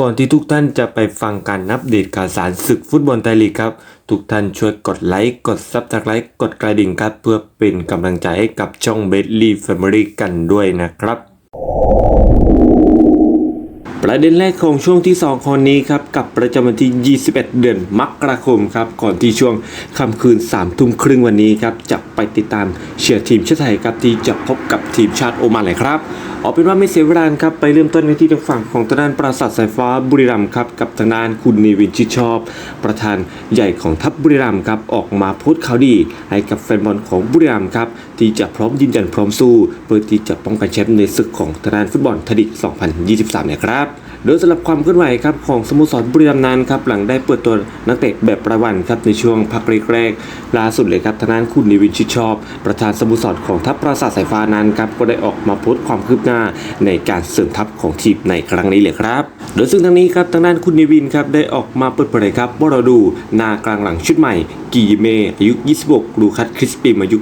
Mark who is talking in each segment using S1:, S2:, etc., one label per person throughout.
S1: ก่อนที่ทุกท่านจะไปฟังการนับเดตข่าวสารศึกฟุตบอลไทยลีกครับ ทุกท่านช่วยกดไลค์ กดซับสไครต์กดกระดิ่งครับ เพื่อเป็นกำลังใจให้กับช่องเบสลี่แฟมิลี่กันด้วยนะครับ ประเด็นแรกของช่วงที่ 2 คนนี้ครับ กับประจำวันที่ 21 เดือนมกราคมครับ ก่อนที่ช่วงค่ำคืน3ทุ่มครึ่งวันนี้ครับ จะไปติดตามเชียร์ทีมชาติไทยครับที่จะพบกับทีมชาติโอมานเลยครับ เอาเป็นว่าไม่เสียเวลาครับไปเริ่มต้นกันที่ทางฝั่งของทางด้านปราสาทสายฟ้าบุรีรัมย์ครับกับทางด้านคุณนีวินชิดชอบ ประธานใหญ่ของทัพบุรีรัมย์ครับออกมาพูดข่าวดี ให้กับแฟนบอลของบุรีรัมย์ครับที่จะพร้อมยืนยันพร้อมสู้ เพื่อที่จะป้องกันแชมป์ในศึกของทางด้านฟุตบอลทดิก2023 เนี่ยครับ โดยสำหรับความเคลื่อนไหวครับของสโมสรบุรีรัมย์นั้นครับหลังได้เปิดตัวนักเตะแบบประวันครับในช่วงพักแรกๆล่าสุดเลยครับทางด้านคุณนิวินชิดชอบ ประธานสโมสรของทัพปราสาทสายฟ้านั้นครับก็ได้ออกมาโพสต์ความคืบหน้าในการเสริมทัพของทีมในครั้งนี้เลยครับ โดยซึ่งทางนี้ครับทางด้านคุณนิวินครับได้ออกมาเปิดเผยครับว่าเราดูนากลางหลังชุดใหม่ กีเมอายุ 26 ลูคัสคริสปิมอายุ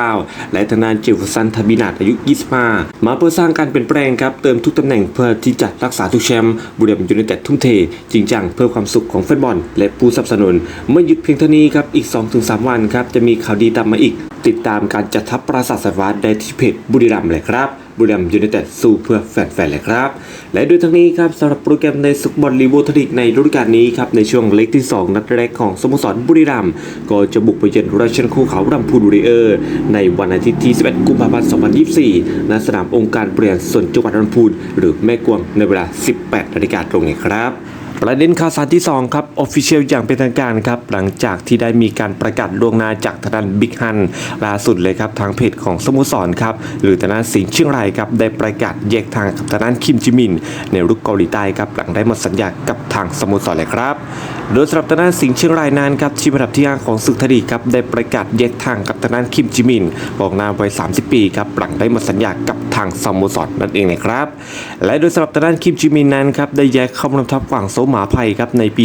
S1: 29 และทางด้านเจฟเฟอร์สันทบินาตอายุ 25 มาเพื่อสร้างการเปลี่ยนแปลงครับเติมทุกตำแหน่งเพื่อที่จะรักษาทุกแชมป์บุรีรัมย์ยูไนเต็ดทุ่มเท จริงจังเพื่อความสุขของแฟนบอล และผู้สนับสนุนเมื่อหยุดเพียงเท่านี้ครับอีก 2-3 วันครับจะมีข่าวดีตามมาอีก ติดตามการจัดทัพปราสาทสายฟ้าได้ที่เพจบุรีรัมย์เลยครับบุรีรัมย์ยูไนเต็ดสู้เพื่อแฟนๆเลยครับ และด้วยทั้งนี้ครับสำหรับโปรแกรมในศึกบอลลีโวทลิกในฤดูกาลนี้ครับในช่วงเล็กที่ 2 นัดแรกของสโมสรบุรีรัมย์ก็จะบุกไปเยือนราชนคูเขารำพูนบุรีเออร์ ในวันอาทิตย์ที่ 11 กุมภาพันธ์ 2024 ณ สนามองค์การบริหารส่วนจังหวัดลำพูนหรือแม่กวงในเวลา 18นาฬิกาตรงนี้ครับ ประเด็นข่าวสารที่ 2 ครับ ออฟฟิเชียลอย่างเป็นทางการครับ หลังจากที่ได้มีการประกาศล่วงหน้าจากทางด้านบิ๊กฮันล่าสุดเลยครับ ทางเพจของสโมสรครับ หรือทางด้านสิงห์เชียงรายครับ ได้ประกาศแยกทางกับทางด้านคิมจิมิน ในรุกเกาหลีใต้ครับ หลังได้หมดสัญญากับทางสโมสรเลยครับโดยสำหรับทางด้านสิงห์เชียงรายนั้นครับทีมอันดับที่ห้าของศึกทยลีครับได้ประกาศแยกทางกับทางด้านคิมจิมินกองหน้าวัย 30 ปีครับหลังได้หมดสัญญากับทางสโมสรนั่นเองนะครับ และโดยสำหรับทางด้านคิมจิมินนั้นครับได้แยกเข้ามาทำทัพฝั่งโซหมาภัยครับในปี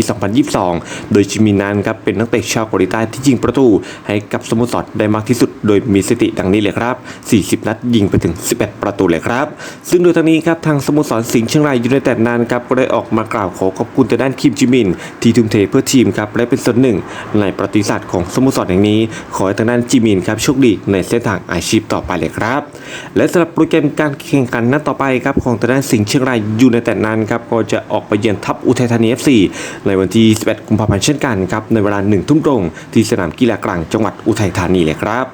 S1: 2022 โดยจิมินนั้นครับเป็นนักเตะชาวเกาหลีใต้ที่ยิงประตูให้กับสโมสรได้มากที่สุด โดยมีสถิติดังนี้เลยครับ 40 นัดยิงไปถึง 11 ประตูเลยครับ ซึ่งโดยทางนี้ครับทางสโมสรสิงห์เชียงรายยูไนเต็ดนั้นครับก็ได้ออกมากล่าวขอขอบคุณทางด้านคิมจิมิน ที่ทุ่มเทเพื่อทีมครับและเป็นส่วนหนึ่ง ในประวัติศาสตร์ของสโมสรแห่งนี้ ขอให้ทางด้านจิมินครับโชคดีในเส้นทางอาชีพต่อไปเลยครับ และสำหรับโปรแกรมการแข่งขันนัดต่อไปครับของทางด้านสิงห์เชียงรายยูไนเต็ดนั้นครับก็จะออกไปเยือนทัพอุทัยธานี FC ในวันที่ 11 กุมภาพันธ์เช่นกันครับในเวลา1ทุ่มตรงที่สนามกีฬากลางจังหวัดอุทัยธานีเลยครับ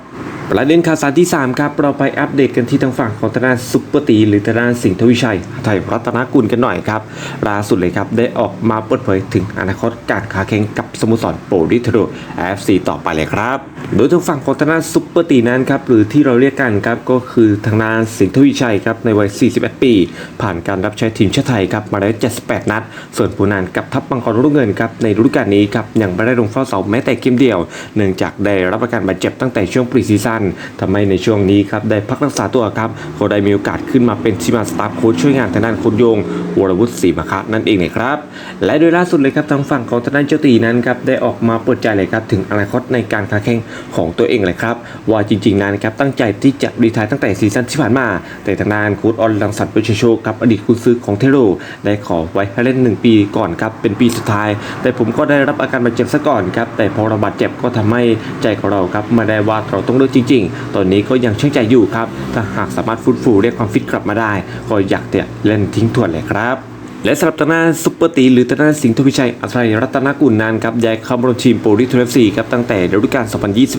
S1: ประเด็นข่าวสารที่ 3 ครับ เราไปอัปเดตกันที่ทางฝั่งของทางด้านซุปเปอร์ตี หรือทางด้าสิงห์ทวิชัยไทยรัตนกุลกันหน่อยครับล่าสุดเลยครับ ได้ออกมาเปิดเผยถึงอนาคตการค้าแข่งกับสโมสรโปรดิทโรเอฟซีต่อไปเลยครับ โดยทางฝั่งของทางด้านซุปเปอร์ตีนั้นครับ หรือที่เราเรียกกันครับ ก็คือทางด้าสิงห์ทวิชัยครับ ในวัย 41 ปี ผ่านการรับใช้ทีมชาติไทยครับ มาแล้ว 78 นัด ส่วนผู้นานกับทัพมังกรรุ่งเงินครับในฤดูกาลนี้ครับยังไม่ได้ลงเฝ้าเสาแม้แต่เกมเดียว เนื่องจากได้รับอาการบาดเจ็บตั้งแต่ช่วงปรีซีซั่นทำให้ในช่วงนี้ครับได้พักรักษาตัวครับก็ได้มีโอกาสขึ้นมาเป็นทีมงานสตาฟโค้ชช่วยงานทางด้านโค้ชโยงวรวุฒิศรีมาคะนั่นเองนะครับ และโดยล่าสุดเลยครับทางฝั่งของทางด้านเจ้าตีนั้นครับได้ออกมาเปิดใจเลยครับถึงอนาคตในการค้าแข่งของตัวเองเลยครับว่าจริงๆนั้นครับตั้งใจที่จะรีทายตั้งแต่ซีซั่นที่ผ่านมา แต่ทางด้านโค้ชออนลังสันเปชโชกับอดีตคุณซื้อของเทโรได้ขอไว้ให้เล่น 1 ปีก่อนครับเป็นปีสุดท้าย แต่ผมก็ได้รับอาการบาดเจ็บซะก่อนครับแต่พอเราบาดเจ็บก็ทำให้ใจของเราครับมาได้ว่าเราต้องเลือกจริง ๆ ตอนนี้ก็ยังช่างใจอยู่ครับ ถ้าหากสามารถฟื้นฟูเรียกความฟิตกลับมาได้ ก็อยากจะเล่นทิ้งทวนเลยครับและสำหรับตางหน้าซุปเปอร์ตีหรือตางหน้าสิงห์ทวิชัยอัศรัยรัตนกุลนานครับย้ายเข้ามาร่วมทีมโปรลิทเอฟซีครับตั้งแต่ฤดูกาล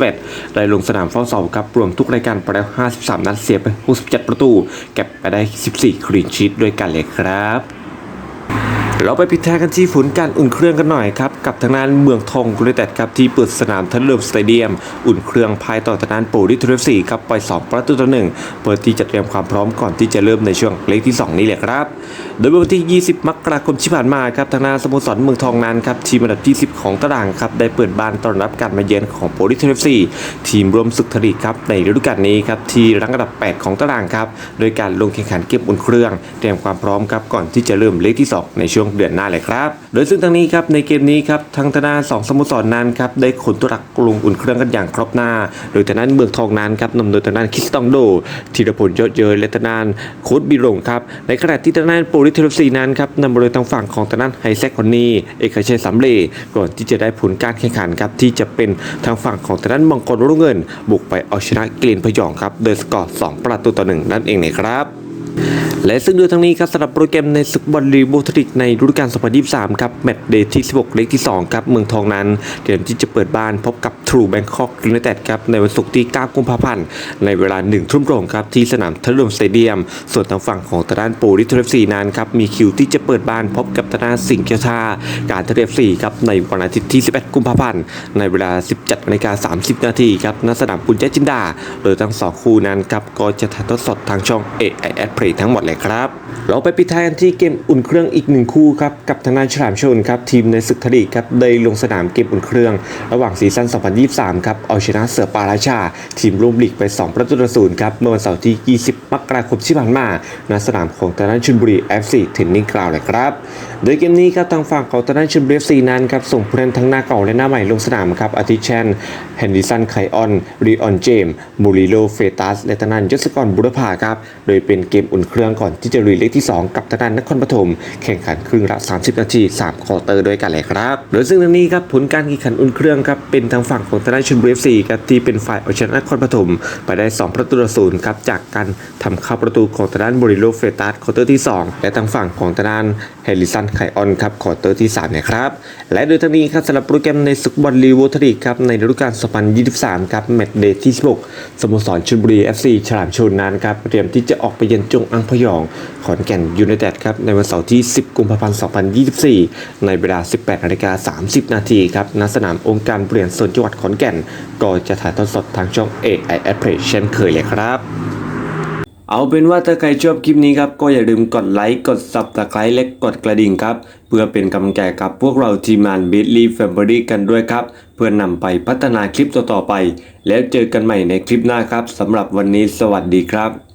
S1: 2021 ได้ลงสนามเฝ้าเสาครับรวมทุกรายการไปแล้ว 53 นัดเสียไป 67 ประตู เก็บไปได้ 14 คลีนชีตด้วยกันเลยครับ เราไปปิดท้ายกันที่ฝนการอุ่นเครื่องกันหน่อยครับ กับทางด้านเมืองทองยูไนเต็ดครับที่เปิดสนามทันเลิมสเตเดียม อุ่นเครื่องภายต่อทางด้านโปรดิทรฟซีครับไป 2 ประตูต่อหนึ่งเปิดที่จะเตรียมความพร้อมก่อนที่จะเริ่มในช่วงเล็กที่ 2 นี้แหละครับ โดยเมื่อวันที่ 20 มกราคมที่ผ่านมาครับทางด้านสโมสรเมืองทองนั้นครับทีมอันดับที่ 10 ของตารางครับได้เปิดบ้านต้อนรับการมาเยือนของโปรดิทรฟซีทีมรวมศึกทลีกครับในฤดูกาลนี้ครับที่รังอันดับ 8 ของตารางครับโดยการลงแข่งขันเก็บอุ่นเครื่อง เตรียมความพร้อมครับก่อนที่จะเริ่มเล็กที่สองในช่วงเดือนหน้าเลยครับ โดยซึ่งทางนี้ครับในเกมนี้ครับทางธนาสองสโมสรนั้นครับได้ขนตัวหลักลงอุ่นเครื่องกันอย่างครบหน้า โดยทางนั้นเมืองทองนั้นครับนำโดยทางด้านคริสตองโดธีรพลยอดเยยและทางด้านโค้ดบิรงครับในขณะที่ทางด้านโปริเทลซีนั้นครับนำโดยทางฝั่งของทางด้านไฮแซคคอนนีเอกชัยสำเร็จก่อนที่จะได้ผลการแข่งขันครับที่จะเป็นทางฝั่งของทางด้านมังกรรุ่งเงิน บุกไปเอาชนะกรีนพยองครับโดยสกอร์2ประตูต่อหนึ่งนั่นเองนะครับ และซึ่งดูทางนี้ครับสำหรับโปรแกรมในศึกบอลลีโบทริกในฤดูกาล 2023 ครับแมตช์เดย์ที่ 16 เล็กที่ 2 ครับ เมืองทองนั้นเตรียมที่จะเปิดบ้านพบกับทรูแบงคอกยูไนเต็ดครับ ในวันศุกร์ที่ 9 กุมภาพันธ์ ในเวลา 1 ทุ่มตรงครับ ที่สนามทะลุมสเตเดียม ส่วนทางฝั่งของตะด้านโปรลิทเรฟซีนั้นครับ มีคิวที่จะเปิดบ้านพบกับตะด้านสิงห์เกียวทาการเทเลฟซีครับในวันอาทิตย์ที่ 11 กุมภาพันธ์ในเวลา 17นาฬิกา30 นาทีครับณสนามปุญญจินดา โดยทั้งสองคู่นั้นครับก็จะถ่ายทอดสดทางช่อง AIS Play ทั้งหมดเลยครับ เราไปปิดท้ายกันที่เกมอุ่นเครื่องอีกหนึ่งคู่ครับกับทางด้านฉลามชนครับทีมในศึกทลีกครับได้ลงสนามเกมอุ่นเครื่อง ระหว่างซีซั่น 2023 ครับเอาชนะเสือปาราชา ทีมร่วมลีกไป 2 ประตูต่อศูนย์ครับเมื่อวันเสาร์ที่ 20 มกราคมที่ผ่านมาณสนามของทางด้านชลบุรี FC เทนนิงกราวเลยครับโดยเกมนี้ครับทางฝั่งของทางด้านชลบุรี FC นั้นครับส่งผู้เล่นทั้งหน้าเก่าและหน้าใหม่ลงสนามครับอาทิเช่นเฮนดิสันไคออนรีออนเจมมูริโลเฟตัสและทางด้านยศกรบุรพาครับโดยเป็นเกมอุ่นเครื่องก่อนที่จะลุยเล็กที่ 2 กับทางด้านนครปฐมแข่งขันครึ่งละ 30 นาที 3 ควอเตอร์ด้วยกันเลยครับ โดยซึ่งทางนี้ครับผลการแข่งขันอุ่นเครื่องครับเป็นทางฝั่งของทางด้านชลบุรี FC ครับที่เป็นฝ่ายเอาชนะนครปฐมไปได้ 2 ประตูต่อศูนย์ครับจากการทำเข้าประตูของทางด้านมูริโลเฟตัสควอเตอร์ที่ 2 และทางฝั่งของทางด้านเฮลิสันไคออนครับควอเตอร์ที่3นะครับและโดยทางนี้ครับสำหรับโปรแกรมในศึกบอลลีโวทรีครับในฤดูกาล2023 ครับแมตช์เดย์ที่16สโมสรชลบุรี FC ฉลามชนนั้นครับเตรียมที่จะออกไปเยือนจงอังพยอง ขอนแก่นยูไนเต็ดครับในวันเสาร์ที่ 10 กุมภาพันธ์ 2024 ในเวลา 18นาฬิกา30 นาทีครับณสนามองค์การบริหารส่วนจังหวัดขอนแก่น ก็จะถ่ายทอดสดทางช่อง AIS Play เช่นเคยเลยครับเอาเป็นว่าถ้าใครชอบคลิปนี้ครับก็อย่าลืมกดไลค์กด subscribe และกดกระดิ่งครับ เพื่อเป็นกำลังใจกับพวกเราทีมงาน b i t l y Family กันด้วยครับ เพื่อนำไปพัฒนาคลิปต่อๆไป แล้วเจอกันใหม่ในคลิปหน้าครับสำหรับวันนี้สวัสดีครับ